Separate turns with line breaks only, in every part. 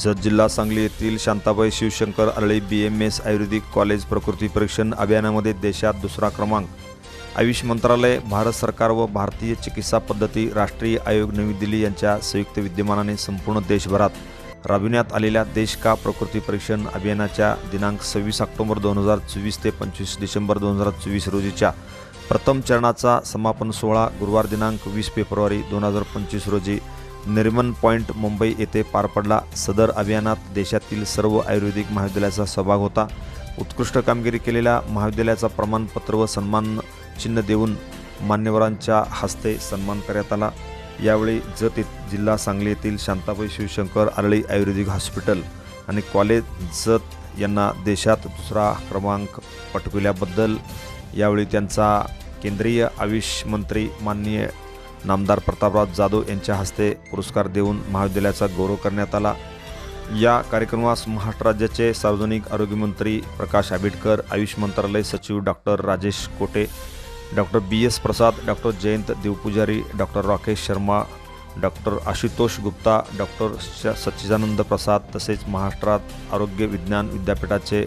जत जिल्हा सांगली येथील Shantabai Shivshankar Arali B M S आयुर्वेदिक college प्रकृती परीक्षण अभियानामध्ये देशात दुसरा क्रमांक. आयुष मंत्रालय भारत सरकार व भारतीय चिकित्सा पद्धती राष्ट्रीय आयोग नवी दिल्ली यांच्या संयुक्त विद्यमानाने संपूर्ण देशभरात राबविण्यात आलेल्या देश का प्रकृती परीक्षण अभियानाच्या दिनांक सव्वीस ऑक्टोबर दोन हजार चोवीस ते पंचवीस डिसेंबर दोन हजार चोवीस रोजीच्या प्रथम चरणाचा समापन सोहळा गुरुवार दिनांक वीस फेब्रुवारी दोन हजार पंचवीस रोजी निर्मन पॉईंट मुंबई येथे पार पडला. सदर अभियानात देशातील सर्व आयुर्वेदिक महाविद्यालयाचा सहभाग होता. उत्कृष्ट कामगिरी केलेल्या महाविद्यालयाचा प्रमाणपत्र व सन्मान चिन्ह देऊन मान्यवरांच्या हस्ते सन्मान करण्यात आला. यावेळी जत जिल्हा सांगली येथील शांताबाई शिवशंकर आरळी आयुर्वेदिक हॉस्पिटल आणि कॉलेज जत यांना देशात दुसरा क्रमांक पटविल्याबद्दल यावेळी त्यांचा केंद्रीय आयुष मंत्री माननीय नामदार प्रतापराव जाधव यांच्या हस्ते पुरस्कार देऊन महाविद्यालयाचा गौरव करण्यात आला. या कार्यक्रमास महाराष्ट्र राज्याचे सार्वजनिक आरोग्यमंत्री प्रकाश आंबेडकर आयुष मंत्रालय सचिव doctor Rajesh Kote doctor B. S. Prasad doctor Jayant Devpujari doctor Rakesh Sharma doctor Ashutosh Gupta doctor श सच्चिदानंद प्रसाद तसेच महाराष्ट्रात आरोग्य विज्ञान विद्यापीठाचे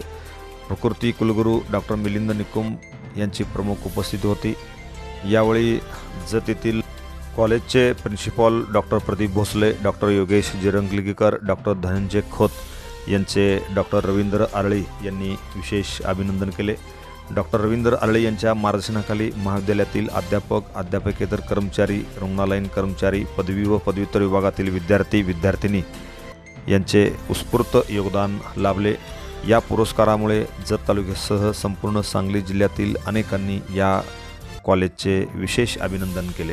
प्रकृती कुलगुरू डॉक्टर मिलिंद निकुम यांची प्रमुख उपस्थिती होती. यावेळी जत येथील कॉलेजचे principal doctor Pradeep Bhosale doctor Yogesh Jirangligikar doctor Dhananjay Khot यांचे डॉक्टर रवींद्र आरळी यांनी विशेष अभिनंदन केले. डॉक्टर रवींद्र आरळे यांच्या मार्गदर्शनाखाली महाविद्यालयातील अध्यापक अध्यापकेतर कर्मचारी रुग्णालयीन कर्मचारी पदवी व पदव्युत्तर विभागातील विद्यार्थी विद्यार्थिनी यांचे उत्स्फूर्त योगदान लाभले. या पुरस्कारामुळे जत तालुक्यासह संपूर्ण सांगली जिल्ह्यातील अनेकांनी या कॉलेजचे विशेष अभिनंदन केले.